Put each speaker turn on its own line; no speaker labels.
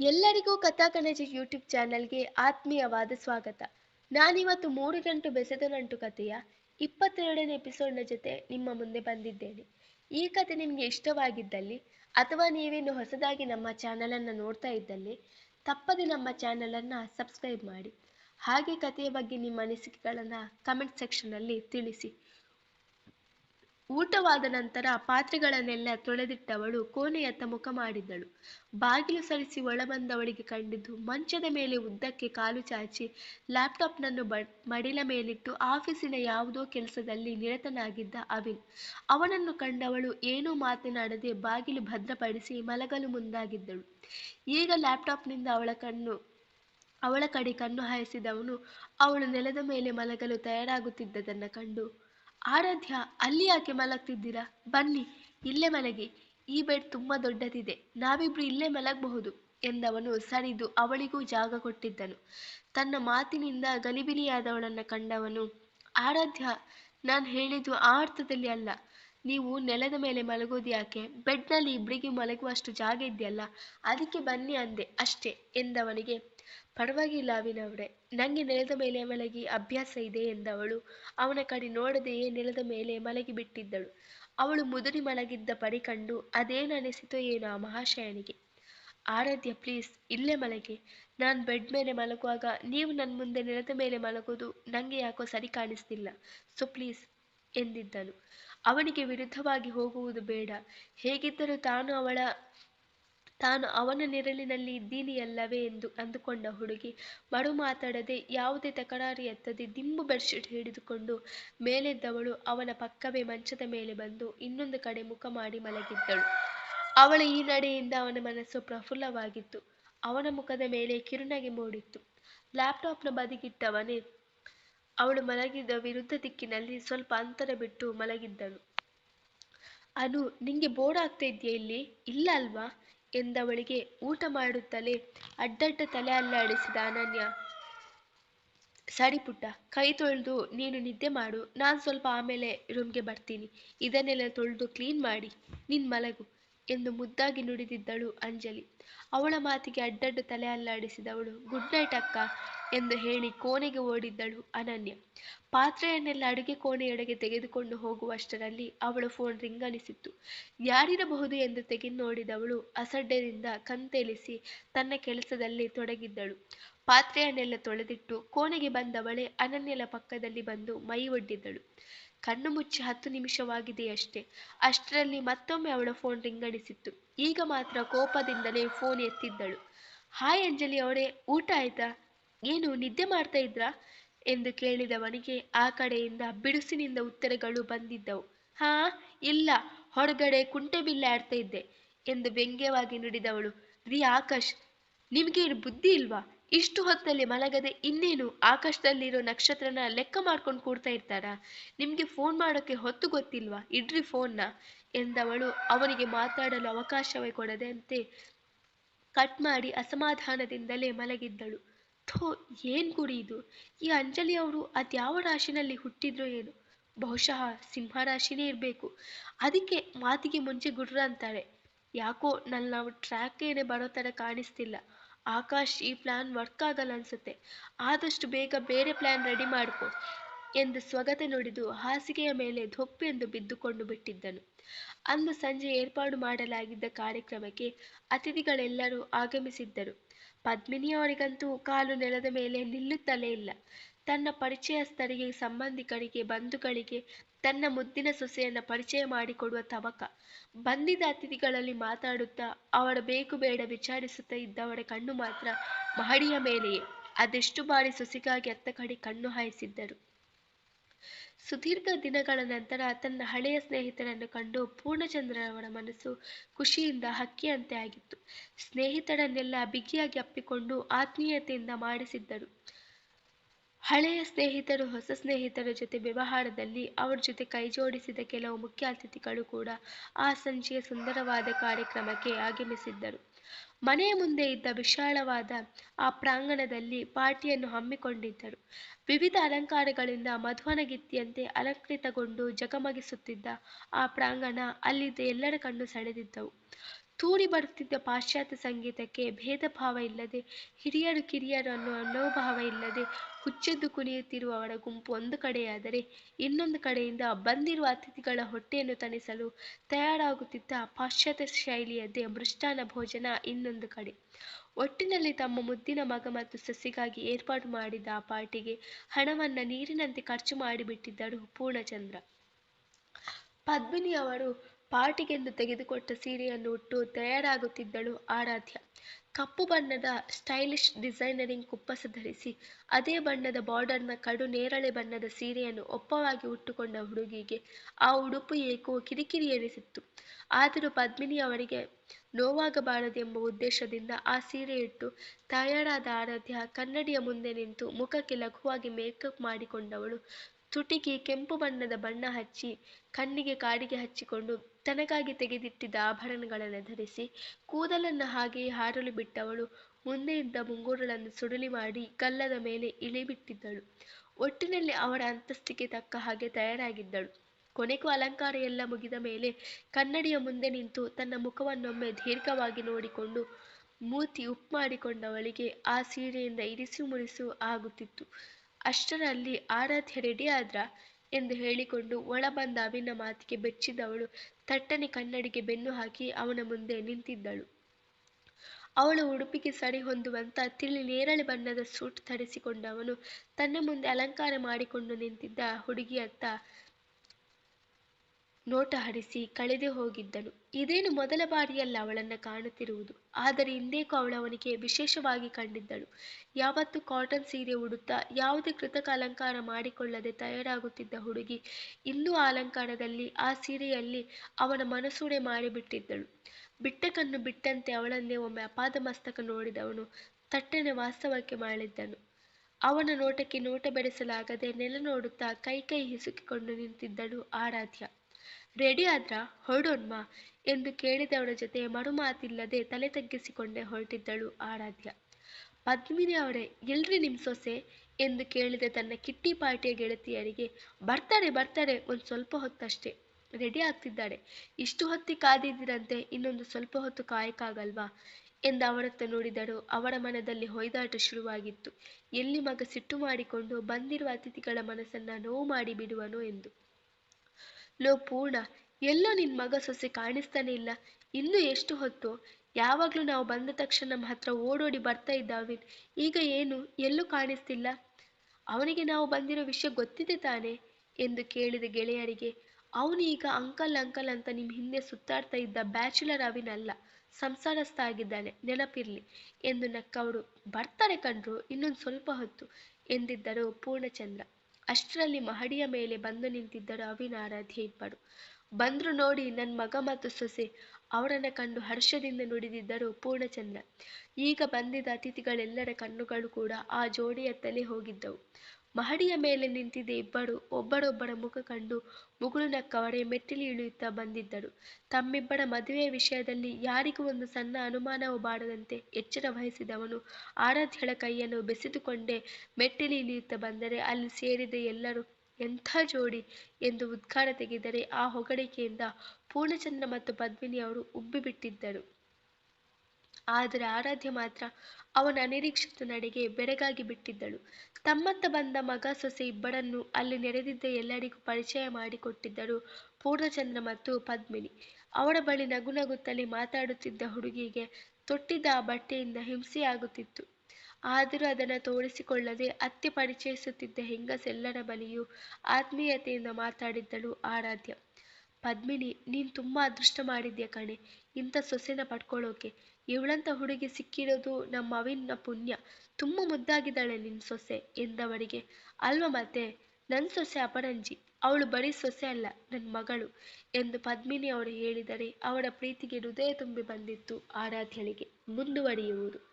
ಎಲ್ಲರಿಗೂ ಕಥಾ ಕಣಜ ಯೂಟ್ಯೂಬ್ ಚಾನೆಲ್ಗೆ ಆತ್ಮೀಯವಾದ ಸ್ವಾಗತ. ನಾನಿವತ್ತು ಮೂರು ಗಂಟು ಬೆಸೆದ ನಂಟು ಕಥೆಯ ಇಪ್ಪತ್ತೆರಡನೇ ಎಪಿಸೋಡ್ನ ಜೊತೆ ನಿಮ್ಮ ಮುಂದೆ ಬಂದಿದ್ದೇನೆ. ಈ ಕಥೆ ನಿಮಗೆ ಇಷ್ಟವಾಗಿದ್ದಲ್ಲಿ ಅಥವಾ ನೀವೇನು ಹೊಸದಾಗಿ ನಮ್ಮ ಚಾನಲನ್ನು ನೋಡ್ತಾ ಇದ್ದಲ್ಲಿ, ತಪ್ಪದೆ ನಮ್ಮ ಚಾನಲನ್ನು ಸಬ್ಸ್ಕ್ರೈಬ್ ಮಾಡಿ. ಹಾಗೆ ಕಥೆಯ ಬಗ್ಗೆ ನಿಮ್ಮ ಅನಿಸಿಕೆಗಳನ್ನು ಕಮೆಂಟ್ ಸೆಕ್ಷನ್ನಲ್ಲಿ ತಿಳಿಸಿ. ಊಟವಾದ ನಂತರ ಪಾತ್ರೆಗಳನ್ನೆಲ್ಲ ತೊಳೆದಿಟ್ಟವಳು ಕೋಣೆಯತ್ತ ಮುಖ ಮಾಡಿದಳು. ಬಾಗಿಲು ಸರಿಸಿ ಒಳಬಂದವಳಿಗೆ ಕಂಡಿದ್ದು ಮಂಚದ ಮೇಲೆ ಉದ್ದಕ್ಕೆ ಕಾಲು ಚಾಚಿ ಲ್ಯಾಪ್ಟಾಪ್ನನ್ನು ಬ, ಮಡಿಲ ಮೇಲಿಟ್ಟು ಆಫೀಸಿನ ಯಾವುದೋ ಕೆಲಸದಲ್ಲಿ ನಿರತನಾಗಿದ್ದ ಅವಿನ್. ಅವನನ್ನು ಕಂಡವಳು ಏನೂ ಮಾತನಾಡದೆ ಬಾಗಿಲು ಭದ್ರಪಡಿಸಿ ಮಲಗಲು ಮುಂದಾಗಿದ್ದಳು. ಈಗ ಲ್ಯಾಪ್ಟಾಪ್ನಿಂದ ಅವಳ ಕಣ್ಣು, ಅವಳ ಕಡೆ ಕಣ್ಣು ಹಾಯಿಸಿದವನು ಅವಳು ನೆಲದ ಮೇಲೆ ಮಲಗಲು ತಯಾರಾಗುತ್ತಿದ್ದದನ್ನು ಕಂಡು ಆರಾಧ್ಯ, ಅಲ್ಲಿ ಯಾಕೆ ಮಲಗ್ತಿದ್ದೀರಾ? ಬನ್ನಿ, ಇಲ್ಲೇ ಮಲಗಿ. ಈ ಬೆಡ್ ತುಂಬ ದೊಡ್ಡದಿದೆ. ನಾವಿಬ್ರು ಇಲ್ಲೇ ಮಲಗಬಹುದು ಎಂದವನು ಸರಿದು ಅವಳಿಗೂ ಜಾಗ ಕೊಟ್ಟಿದ್ದನು. ತನ್ನ ಮಾತಿನಿಂದ ಗಲಿಬಿಲಿಯಾದವಳನ್ನು ಕಂಡವನು, ಆರಾಧ್ಯ, ನಾನು ಹೇಳಿದ್ದು ಆ ಅರ್ಥದಲ್ಲಿ ಅಲ್ಲ. ನೀವು ನೆಲದ ಮೇಲೆ ಮಲಗೋದು ಯಾಕೆ? ಬೆಡ್ನಲ್ಲಿ ಇಬ್ಬರಿಗೆ ಮಲಗುವಷ್ಟು ಜಾಗ ಇದೆಯಲ್ಲ, ಅದಕ್ಕೆ ಬನ್ನಿ ಅಂದೆ. ಅಷ್ಟೇ, ಎಂದವನಿಗೆ ಪರವಾಗಿಲ್ಲ ಅವಿನವ್ರೆ, ನಂಗೆ ನೆಲದ ಮೇಲೆ ಮಲಗಿ ಅಭ್ಯಾಸ ಇದೆ ಎಂದವಳು. ಅವನ ಕಡೆ ನೋಡದೆಯೇ ನೆಲದ ಮೇಲೆ ಮಲಗಿಬಿಟ್ಟಿದ್ದಳು ಅವಳು ಮುದುರಿ ಮಲಗಿದ್ದ ಪರಿ ಕಂಡು ಅದೇನನಿಸಿತೋ ಏನೋ ಆ ಮಹಾಶಯನಿಗೆ. ಆರಾಧ್ಯ ಪ್ಲೀಸ್ ಇಲ್ಲೇ ಮಲಗಿ. ನಾನು ಬೆಡ್ ಮೇಲೆ ಮಲಗುವಾಗ ನೀವು ನನ್ನ ಮುಂದೆ ನೆಲದ ಮೇಲೆ ಮಲಗೋದು ನನಗೆ ಯಾಕೋ ಸರಿ ಕಾಣಿಸ್ತಿಲ್ಲ. ಸೊ ಪ್ಲೀಸ್ ಎಂದಿದ್ದನು. ಅವನಿಗೆ ವಿರುದ್ಧವಾಗಿ ಹೋಗುವುದು ಬೇಡ. ಹೇಗಿದ್ದರೂ ತಾನು ಅವಳ ತಾನು ಅವನ ನೆರಳಿನಲ್ಲಿ ಇದ್ದೀನಿಯಲ್ಲವೇ ಎಂದು ಅಂದುಕೊಂಡ ಹುಡುಗಿ. ಮರು ಮಾತಾಡದೆ ಯಾವುದೇ ತಕರಾರು ಎತ್ತದೆ ದಿಂಬು ಬೆಡ್ಶೀಟ್ ಹಿಡಿದುಕೊಂಡು ಮೇಲೆದ್ದವಳು ಅವನ ಪಕ್ಕವೇ ಮಂಚದ ಮೇಲೆ ಬಂದು ಇನ್ನೊಂದು ಕಡೆ ಮುಖ ಮಾಡಿ ಮಲಗಿದ್ದಳು. ಅವಳ ಈ ನಡೆಯಿಂದ ಅವನ ಮನಸ್ಸು ಪ್ರಫುಲ್ಲವಾಗಿತ್ತು. ಅವನ ಮುಖದ ಮೇಲೆ ಕಿರುನಗೆ ಮೂಡಿತ್ತು. ಲ್ಯಾಪ್ಟಾಪ್ನ ಬದಿಗಿಟ್ಟವನೇ ಅವಳು ಮಲಗಿದ್ದ ವಿರುದ್ಧ ದಿಕ್ಕಿನಲ್ಲಿ ಸ್ವಲ್ಪ ಅಂತರ ಬಿಟ್ಟು ಮಲಗಿದ್ದಳು. ಅನು, ನಿಂಗೆ ಬೋರ್ ಆಗ್ತಾ ಇದೆಯಾ ಇಲ್ಲಿ? ಇಲ್ಲ ಅಲ್ವಾ? ಎಂದವಳಿಗೆ ಊಟ ಮಾಡುತ್ತಲೇ ಅಡ್ಡಡ್ಡ ತಲೆ ಅಲ್ಲಾಡಿಸಿದ ಅನನ್ಯ. ಸರಿ ಪುಟ್ಟ, ಕೈ ತೊಳೆದು ನೀನು ನಿದ್ದೆ ಮಾಡು. ನಾನು ಸ್ವಲ್ಪ ಆಮೇಲೆ ರೂಮ್ಗೆ ಬರ್ತೀನಿ. ಇದನ್ನೆಲ್ಲ ತೊಳೆದು ಕ್ಲೀನ್ ಮಾಡಿ. ನೀನು ಮಲಗು. ಎಂದು ಮುದ್ದಾಗಿ ನುಡಿದಿದ್ದಳು ಅಂಜಲಿ. ಅವಳ ಮಾತಿಗೆ ಅಡ್ಡಡ್ಡ ತಲೆ ಅಲ್ಲಾಡಿಸಿದವಳು. ಗುಡ್ ನೈಟ್ ಅಕ್ಕ ಎಂದು ಹೇಳಿ ಕೋಣೆಗೆ ಓಡಿದ್ದಳು ಅನನ್ಯ. ಪಾತ್ರೆಯನ್ನೆಲ್ಲ ಅಡುಗೆ ಕೋಣೆಯೆಡೆಗೆ ತೆಗೆದುಕೊಂಡು ಹೋಗುವಷ್ಟರಲ್ಲಿ ಅವಳ ಫೋನ್ ರಿಂಗಣಿಸಿತ್ತು ಯಾರಿರಬಹುದು? ಎಂದು ತೆಗೆದು ನೋಡಿದವಳು ಅಸಡ್ಡೆಯಿಂದ ಕಂತೆಲಿಸಿ ತನ್ನ ಕೆಲಸದಲ್ಲಿ ತೊಡಗಿದ್ದಳು. ಪಾತ್ರೆಯನ್ನೆಲ್ಲ ತೊಳೆದಿಟ್ಟು ಕೋಣೆಗೆ ಬಂದವಳೆ ಅನನ್ಯಳ ಪಕ್ಕದಲ್ಲಿ ಬಂದು ಮೈ ಒಡ್ಡಿದ್ದಳು. ಕಣ್ಣು ಮುಚ್ಚಿ ಹತ್ತು ನಿಮಿಷವಾಗಿದೆಯಷ್ಟೇ. ಅಷ್ಟರಲ್ಲಿ ಮತ್ತೊಮ್ಮೆ ಅವಳ ಫೋನ್ ರಿಂಗಡಿಸಿತ್ತು ಈಗ ಮಾತ್ರ ಕೋಪದಿಂದಲೇ ಫೋನ್ ಎತ್ತಿದ್ದಳು. ಹಾಯ್ ಅಂಜಲಿ ಅವರೇ, ಊಟ ಆಯ್ತಾ? ಏನು ನಿದ್ದೆ ಮಾಡ್ತಾ ಇದ್ರಾ? ಎಂದು ಕೇಳಿದವನಿಗೆ ಆ ಕಡೆಯಿಂದ ಬಿಡುಸಿನಿಂದ ಉತ್ತರಗಳು ಬಂದಿದ್ದವು. ಹಾ, ಇಲ್ಲ, ಹೊರಗಡೆ ಕುಂಟೆ ಬಿಲ್ಲೆ ಆಡ್ತಾ ಇದ್ದೆ, ಎಂದು ವ್ಯಂಗ್ಯವಾಗಿ ನುಡಿದವಳು. ರೀ, ಆಕಾಶ್ ನಿಮಗೆ ಬುದ್ಧಿ ಇಲ್ವಾ? ಇಷ್ಟು ಹೊತ್ತಲ್ಲಿ ಮಲಗದೆ ಇನ್ನೇನು ಆಕಾಶದಲ್ಲಿರೋ ನಕ್ಷತ್ರನ ಲೆಕ್ಕ ಮಾಡ್ಕೊಂಡು ಕೂಡ್ತಾ ಇರ್ತಾರಾ? ನಿಮಗೆ ಫೋನ್ ಮಾಡೋಕ್ಕೆ ಹೊತ್ತು ಗೊತ್ತಿಲ್ವಾ? ಇಡ್ರಿ ಫೋನ್ನ ಎಂದವಳು ಅವನಿಗೆ ಮಾತಾಡಲು ಅವಕಾಶವೇ ಕೊಡದಂತೆ ಕಟ್ ಮಾಡಿ ಅಸಮಾಧಾನದಿಂದಲೇ ಮಲಗಿದ್ದಳು. ಥೋ, ಏನ್ ಗುಡಿ ಇದು? ಈ ಅಂಜಲಿ ಅವರು ಅದ್ಯಾವ ರಾಶಿನಲ್ಲಿ ಹುಟ್ಟಿದ್ರೋ ಏನು? ಬಹುಶಃ ಸಿಂಹ ರಾಶಿನೇ ಇರಬೇಕು. ಅದಕ್ಕೆ ಮಾತಿಗೆ ಮುಂಚೆ ಗುಡ್ರ ಅಂತಾರೆ. ಯಾಕೋ ನನ್ನ ಟ್ರ್ಯಾಕ್ ಏನೇ ಬರೋ ಥರ ಕಾಣಿಸ್ತಿಲ್ಲ. ಆಕಾಶ್, ಈ ಪ್ಲಾನ್ ವರ್ಕ್ ಆಗಲ್ಲ ಅನ್ಸುತ್ತೆ. ಆದಷ್ಟು ಬೇಗ ಬೇರೆ ಪ್ಲಾನ್ ರೆಡಿ ಮಾಡ್ಕೊ ಎಂದು ಸ್ವಗತ ನುಡಿದು ಹಾಸಿಗೆಯ ಮೇಲೆ ಧೊಪ್ಪೆಂದು ಬಿದ್ದುಕೊಂಡು ಬಿಟ್ಟಿದ್ದನು. ಅಂದು ಸಂಜೆ ಏರ್ಪಾಡು ಮಾಡಲಾಗಿದ್ದ ಕಾರ್ಯಕ್ರಮಕ್ಕೆ ಅತಿಥಿಗಳೆಲ್ಲರೂ ಆಗಮಿಸಿದ್ದರು. ಪದ್ಮಿನಿಯವರಿಗಂತೂ ಕಾಲು ನೆಲದ ಮೇಲೆ ನಿಲ್ಲುತ್ತಲೇ ಇಲ್ಲ. ತನ್ನ ಪರಿಚಯಸ್ಥರಿಗೆ, ಸಂಬಂಧಿಕರಿಗೆ, ಬಂಧುಗಳಿಗೆ ತನ್ನ ಮುದ್ದಿನ ಸೊಸೆಯನ್ನ ಪರಿಚಯ ಮಾಡಿಕೊಡುವ ತವಕ ಬಂದಿದ್ದ ಅತಿಥಿಗಳಲ್ಲಿ ಮಾತಾಡುತ್ತಾ ಅವಳ ಬೇಕು ಬೇಡ ವಿಚಾರಿಸುತ್ತಾ ಇದ್ದವರ ಕಣ್ಣು ಮಾತ್ರ ಮಹಡಿಯ ಮೇಲೆಯೇ. ಅದೆಷ್ಟು ಬಾರಿ ಸೊಸೆಗಾಗಿ ಅತ್ತ ಕಡೆ ಕಣ್ಣು ಹಾಯಿಸಿದ್ದರು. ಸುದೀರ್ಘ ದಿನಗಳ ನಂತರ ತನ್ನ ಹಳೆಯ ಸ್ನೇಹಿತರನ್ನು ಕಂಡು ಪೂರ್ಣಚಂದ್ರನವರ ಮನಸ್ಸು ಖುಷಿಯಿಂದ ಹಕ್ಕಿಯಂತೆ ಆಗಿತ್ತು. ಸ್ನೇಹಿತರನ್ನೆಲ್ಲ ಬಿಗಿಯಾಗಿ ಅಪ್ಪಿಕೊಂಡು ಆತ್ಮೀಯತೆಯಿಂದ ಮಾಡಿಸಿದ್ದರು. ಹಳೆಯ ಸ್ನೇಹಿತರು, ಹೊಸ ಸ್ನೇಹಿತರ ಜೊತೆ ವ್ಯವಹಾರದಲ್ಲಿ ಅವರ ಜೊತೆ ಕೈಜೋಡಿಸಿದ ಕೆಲವು ಮುಖ್ಯ ಅತಿಥಿಗಳು ಕೂಡ ಆ ಸಂಜೆಯ ಸುಂದರವಾದ ಕಾರ್ಯಕ್ರಮಕ್ಕೆ ಆಗಮಿಸಿದ್ದರು. ಮನೆಯ ಮುಂದೆ ಇದ್ದ ವಿಶಾಲವಾದ ಆ ಪ್ರಾಂಗಣದಲ್ಲಿ ಪಾರ್ಟಿಯನ್ನು ಹಮ್ಮಿಕೊಂಡಿದ್ದರು. ವಿವಿಧ ಅಲಂಕಾರಗಳಿಂದ ಮಧುವನಗಿತ್ತಿಯಂತೆ ಅಲಂಕೃತಗೊಂಡು ಜಗಮಗಿಸುತ್ತಿದ್ದ ಆ ಪ್ರಾಂಗಣ ಅಲ್ಲಿದ್ದ ಎಲ್ಲರ ಕಣ್ಣು ಸೆಳೆದಿದ್ದವು. ತೂರಿ ಬರುತ್ತಿದ್ದ ಪಾಶ್ಚಾತ್ಯ ಸಂಗೀತಕ್ಕೆ ಭೇದ ಭಾವ ಇಲ್ಲದೆ ಹಿರಿಯರು ಕಿರಿಯರು ಅನ್ನುವ ಮನೋಭಾವ ಇಲ್ಲದೆ ಹುಚ್ಚೆದ್ದು ಕುಣಿಯುತ್ತಿರುವವರ ಗುಂಪು ಒಂದು ಕಡೆಯಾದರೆ ಇನ್ನೊಂದು ಕಡೆಯಿಂದ ಬಂದಿರುವ ಅತಿಥಿಗಳ ಹೊಟ್ಟೆಯನ್ನು ತಣಿಸಲು ತಯಾರಾಗುತ್ತಿದ್ದ ಪಾಶ್ಚಾತ್ಯ ಶೈಲಿಯದ್ದೇ ಮೃಷ್ಟಾನ್ನ ಭೋಜನ ಇನ್ನೊಂದು ಕಡೆ. ಒಟ್ಟಿನಲ್ಲಿ ತಮ್ಮ ಮುದ್ದಿನ ಮಗ ಮತ್ತು ಸಸಿಗಾಗಿ ಏರ್ಪಾಡು ಮಾಡಿದ್ದ ಆ ಪಾರ್ಟಿಗೆ ಹಣವನ್ನ ನೀರಿನಂತೆ ಖರ್ಚು ಮಾಡಿಬಿಟ್ಟಿದ್ದರು ಪೂರ್ಣಚಂದ್ರ. ಪದ್ಮಿನಿ ಅವರು ಪಾರ್ಟಿಗೆಂದು ತೆಗೆದುಕೊಟ್ಟ ಸೀರೆಯನ್ನು ಉಟ್ಟು ತಯಾರಾಗುತ್ತಿದ್ದಳು ಆರಾಧ್ಯ. ಕಪ್ಪು ಬಣ್ಣದ ಸ್ಟೈಲಿಶ್ ಡಿಸೈನರಿಂಗ್ ಕುಪ್ಪಸ ಧರಿಸಿ, ಅದೇ ಬಣ್ಣದ ಬಾರ್ಡರ್ನ ಕಡು ನೇರಳೆ ಬಣ್ಣದ ಸೀರೆಯನ್ನು ಒಪ್ಪವಾಗಿ ಉಟ್ಟುಕೊಂಡ ಹುಡುಗಿಗೆ ಆ ಉಡುಪು ಏಕೋ ಕಿರಿಕಿರಿ ಎನಿಸಿತ್ತು. ಆದರೂ ಪದ್ಮಿನಿ ಅವರಿಗೆ ನೋವಾಗಬಾರದೆಂಬ ಉದ್ದೇಶದಿಂದ ಆ ಸೀರೆ ಇಟ್ಟು ತಯಾರಾದ ಆರಾಧ್ಯ ಕನ್ನಡಿಯ ಮುಂದೆ ನಿಂತು ಮುಖಕ್ಕೆ ಲಘುವಾಗಿ ಮೇಕಪ್ ಮಾಡಿಕೊಂಡವಳು. ತುಟಿಗೆ ಕೆಂಪು ಬಣ್ಣದ ಬಣ್ಣ ಹಚ್ಚಿ ಕಣ್ಣಿಗೆ ಕಾಡಿಗೆ ಹಚ್ಚಿಕೊಂಡು ತನಗಾಗಿ ತೆಗೆದಿಟ್ಟಿದ್ದ ಆಭರಣಗಳನ್ನು ಧರಿಸಿ ಕೂದಲನ್ನು ಹಾಗೆಯೇ ಹಾರಲು ಬಿಟ್ಟವಳು. ಮುಂದೆ ಇದ್ದ ಮುಂಗುರುಳನ್ನು ಸುರುಳಿ ಮಾಡಿ ಕಲ್ಲದ ಮೇಲೆ ಇಳಿಬಿಟ್ಟಿದ್ದಳು. ಒಟ್ಟಿನಲ್ಲಿ ಅವರ ಅಂತಸ್ತಿಗೆ ತಕ್ಕ ಹಾಗೆ ತಯಾರಾಗಿದ್ದಳು. ಕೊನೆಗೂ ಅಲಂಕಾರ ಎಲ್ಲ ಮುಗಿದ ಮೇಲೆ ಕನ್ನಡಿಯ ಮುಂದೆ ನಿಂತು ತನ್ನ ಮುಖವನ್ನೊಮ್ಮೆ ದೀರ್ಘವಾಗಿ ನೋಡಿಕೊಂಡು ಮೂತಿ ಉಪ್ಪು ಮಾಡಿಕೊಂಡವಳಿಗೆ ಆ ಸೀರೆಯಿಂದ ಇರಿಸು ಮುರಿಸು ಆಗುತ್ತಿತ್ತು. ಅಷ್ಟರಲ್ಲಿ ಆರಾಧ್ಯ ರೆಡಿ ಆದ್ರ ಎಂದು ಹೇಳಿಕೊಂಡು ಒಳ ಬಂದ ಅವಿನ ಮಾತಿಗೆ ಬೆಚ್ಚಿದವಳು ತಟ್ಟನೆ ಕನ್ನಡಿಗೆ ಬೆನ್ನು ಹಾಕಿ ಅವನ ಮುಂದೆ ನಿಂತಿದ್ದಳು. ಅವಳ ಉಡುಪಿಗೆ ಸರಿ ಹೊಂದುವಂತ ತಿಳಿ ನೇರಳೆ ಬಣ್ಣದ ಸೂಟ್ ಧರಿಸಿಕೊಂಡವನು ತನ್ನ ಮುಂದೆ ಅಲಂಕಾರ ಮಾಡಿಕೊಂಡು ನಿಂತಿದ್ದ ಹುಡುಗಿಯತ್ತ ನೋಟ ಹರಿಸಿ ಕಳೆದು ಹೋಗಿದ್ದನು. ಇದೇನು ಮೊದಲ ಬಾರಿಯಲ್ಲ ಅವಳನ್ನ ಕಾಣುತ್ತಿರುವುದು. ಆದರೆ ಇಂದೇಕೋ ಅವಳು ಅವನಿಗೆ ವಿಶೇಷವಾಗಿ ಕಂಡಿದ್ದಳು. ಯಾವತ್ತು ಕಾಟನ್ ಸೀರೆ ಉಡುತ್ತಾ ಯಾವುದೇ ಕೃತಕ ಅಲಂಕಾರ ಮಾಡಿಕೊಳ್ಳದೆ ತಯಾರಾಗುತ್ತಿದ್ದ ಹುಡುಗಿ ಇನ್ನೂ ಅಲಂಕಾರದಲ್ಲಿ, ಆ ಸೀರೆಯಲ್ಲಿ ಅವನ ಮನಸೂಡೆ ಮಾಡಿಬಿಟ್ಟಿದ್ದಳು ಬಿಟ್ಟ ಕಣ್ಣು ಬಿಟ್ಟಂತೆ ಅವಳನ್ನೇ ಒಮ್ಮೆ ಅಪಾದ ಮಸ್ತಕ ನೋಡಿದವನು ತಟ್ಟನೆ ವಾಸ್ತವಕ್ಕೆ ಮಾಡಿದ್ದನು ಅವನ ನೋಟಕ್ಕೆ ನೋಟ ಬೆಳೆಸಲಾಗದೆ ನೆಲ ನೋಡುತ್ತಾ ಕೈ ಕೈ ಹಿಸುಕಿಕೊಂಡು ನಿಂತಿದ್ದಳು ಆರಾಧ್ಯ. ರೆಡಿ ಆದ್ರ? ಹೊರಡೋಣ್ಮಾ ಎಂದು ಕೇಳಿದವಳ ಜೊತೆ. ಮರುಮಾತಿಲ್ಲದೆ ತಲೆ ತಗ್ಗಿಸಿಕೊಂಡೇ ಹೊರಟಿದ್ದಳು ಆರಾಧ್ಯ. ಪದ್ಮಿನಿ ಅವರೇ, ಎಲ್ರಿ ನಿಮ್ ಸೊಸೆ? ಎಂದು ಕೇಳಿದ ತನ್ನ ಕಿಟ್ಟಿ ಪಾರ್ಟಿಯ ಗೆಳತಿಯರಿಗೆ. ಬರ್ತಾರೆ ಬರ್ತಾರೆ ಒಂದು ಸ್ವಲ್ಪ ಹೊತ್ತಷ್ಟೇ. ರೆಡಿ ಆಗ್ತಿದ್ದಾಳೆ. ಇಷ್ಟು ಹೊತ್ತಿ ಕಾದಿದ್ದಿರಂತೆ, ಇನ್ನೊಂದು ಸ್ವಲ್ಪ ಹೊತ್ತು ಕಾಯಕ್ಕಾಗಲ್ವಾ? ಎಂದು ಅವರತ್ತ ನೋಡಿದರು ಅವರ ಮನದಲ್ಲಿ ಹೊಯ್ದಾಟ ಶುರುವಾಗಿತ್ತು. ಎಲ್ಲಿ ಮಗ ಸಿಟ್ಟು ಮಾಡಿಕೊಂಡು ಬಂದಿರುವ ಅತಿಥಿಗಳ ಮನಸ್ಸನ್ನ ನೋವು ಮಾಡಿ ಬಿಡುವನೋ ಎಂದು. ಲೋ ಪೂರ್ಣ, ಎಲ್ಲೋ ನಿನ್ ಮಗ ಸೊಸೆ ಕಾಣಿಸ್ತಾನೆ ಇಲ್ಲ. ಇನ್ನು ಎಷ್ಟು ಹೊತ್ತು? ಯಾವಾಗ್ಲೂ ನಾವು ಬಂದ ತಕ್ಷಣ ನಮ್ಮ ಹತ್ರ ಓಡೋಡಿ ಬರ್ತಾ ಇದ್ದ ಅವಿನ್. ಈಗ ಏನು? ಎಲ್ಲೂ ಕಾಣಿಸ್ತಿಲ್ಲ. ಅವನಿಗೆ ನಾವು ಬಂದಿರೋ ವಿಷಯ ಗೊತ್ತಿದೆ ತಾನೆ? ಎಂದು ಕೇಳಿದ ಗೆಳೆಯರಿಗೆ. ಅವನು ಈಗ ಅಂಕಲ್ ಅಂಕಲ್ ಅಂತ ನಿಮ್ ಹಿಂದೆ ಸುತ್ತಾಡ್ತಾ ಇದ್ದ ಬ್ಯಾಚುಲರ್ ಅವಿನ್ ಅಲ್ಲ. ಸಂಸಾರಸ್ಥ ಆಗಿದ್ದಾನೆ. ನೆನಪಿರ್ಲಿ. ಎಂದು ನಕ್ಕವರು. ಬರ್ತಾರೆ ಕಣ್ರು, ಇನ್ನೊಂದು ಸ್ವಲ್ಪ ಹೊತ್ತು, ಎಂದಿದ್ದರು ಪೂರ್ಣಚಂದ್ರ. ಅಷ್ಟರಲ್ಲಿ ಮಹಡಿಯ ಮೇಲೆ ಬಂದು ನಿಂತಿದ್ದರು ಅವಿನಾರಾಧ್ಯ ಇಬ್ಬರು ಬಂದ್ರು ನೋಡಿ ನನ್ನ ಮಗ ಮತ್ತು ಸೊಸೆ ಅವರನ್ನ ಕಂಡು ಹರ್ಷದಿಂದ ನುಡಿದಿದ್ದರು ಪೂರ್ಣಚಂದ್ರ. ಈಗ ಬಂದಿದ್ದ ಅತಿಥಿಗಳೆಲ್ಲರ ಕಣ್ಣುಗಳು ಕೂಡ ಆ ಜೋಡಿಯತ್ತಲೇ ಹೋಗಿದ್ದವು. ಮಹಡಿಯ ಮೇಲೆ ನಿಂತಿದ್ದ ಇಬ್ಬರು ಒಬ್ಬರೊಬ್ಬರ ಮುಖ ಕಂಡು ಮುಗುಳು ನಕ್ಕವರೇ ಮೆಟ್ಟಿಲು ಇಳಿಯುತ್ತಾ ಬಂದಿದ್ದರು. ತಮ್ಮಿಬ್ಬರ ಮದುವೆಯ ವಿಷಯದಲ್ಲಿ ಯಾರಿಗೂ ಒಂದು ಸಣ್ಣ ಅನುಮಾನವೂ ಬಾರದಂತೆ ಎಚ್ಚರ ವಹಿಸಿದವನು ಆರಾಧ್ಯಳ ಕೈಯನ್ನು ಬೆಸೆದುಕೊಂಡೇ ಮೆಟ್ಟಿಲು ಇಳಿಯುತ್ತಾ ಬಂದರೆ ಅಲ್ಲಿ ಸೇರಿದ ಎಲ್ಲರೂ ಎಂಥ ಜೋಡಿ ಎಂದು ಉದ್ಗಾರ ತೆಗೆದರೆ ಆ ಹೊಗಳಿಕೆಯಿಂದ ಪೂರ್ಣಚಂದ್ರ ಮತ್ತು ಪದ್ಮಿನಿ ಅವರು ಉಬ್ಬಿಬಿಟ್ಟಿದ್ದರು ಆದರೆ ಆರಾಧ್ಯ ಮಾತ್ರ ಅವನ ಅನಿರೀಕ್ಷಿತ ನಡೆಗೆ ಬೆರಗಾಗಿ ಬಿಟ್ಟಿದ್ದಳು. ತಮ್ಮತ್ತ ಬಂದ ಮಗ ಸೊಸೆ ಇಬ್ಬರನ್ನು ಅಲ್ಲಿ ನೆರೆದಿದ್ದ ಎಲ್ಲರಿಗೂ ಪರಿಚಯ ಮಾಡಿಕೊಟ್ಟಿದ್ದರು ಪೂರ್ಣಚಂದ್ರ ಮತ್ತು ಪದ್ಮಿನಿ. ಅವರ ಬಳಿ ನಗು ನಗುತ್ತಲೇ ಮಾತಾಡುತ್ತಿದ್ದ ಹುಡುಗಿಗೆ ತೊಟ್ಟಿದ್ದ ಆ ಬಟ್ಟೆಯಿಂದ ಹಿಂಸೆಯಾಗುತ್ತಿತ್ತು. ಆದರೂ ಅದನ್ನು ತೋರಿಸಿಕೊಳ್ಳದೆ ಅತ್ತೆ ಪರಿಚಯಿಸುತ್ತಿದ್ದ ಹೆಂಗಸೆಲ್ಲರ ಬಳಿಯೂ ಆತ್ಮೀಯತೆಯಿಂದ ಮಾತಾಡಿದ್ದಳು ಆರಾಧ್ಯ. ಪದ್ಮಿನಿ, ನೀನ್ ತುಂಬಾ ಅದೃಷ್ಟ ಮಾಡಿದ್ಯಾ ಕಣೆ. ಇಂಥ ಸೊಸೆನ ಪಡ್ಕೊಳ್ಳೋಕೆ ಇವಳಂತ ಹುಡುಗಿ ಸಿಕ್ಕಿರೋದು ನಮ್ಮ ಅವಿನ ಪುಣ್ಯ. ತುಂಬ ಮುದ್ದಾಗಿದ್ದಾಳೆ ನಿನ್ ಸೊಸೆ ಎಂದವರಿಗೆ ಅಲ್ವ ಮತ್ತೆ ನನ್ ಸೊಸೆ ಅಪರಂಜಿ. ಅವಳು ಬರೀ ಸೊಸೆ ಅಲ್ಲ ನನ್ನ ಮಗಳು ಎಂದು ಪದ್ಮಿನಿ ಅವರು ಹೇಳಿದರೆ ಅವಳ ಪ್ರೀತಿಗೆ ಹೃದಯ ತುಂಬಿ ಬಂದಿತ್ತು ಆರಾಧ್ಯಳಿಗೆ. ಮುಂದುವರಿಯುವುದು.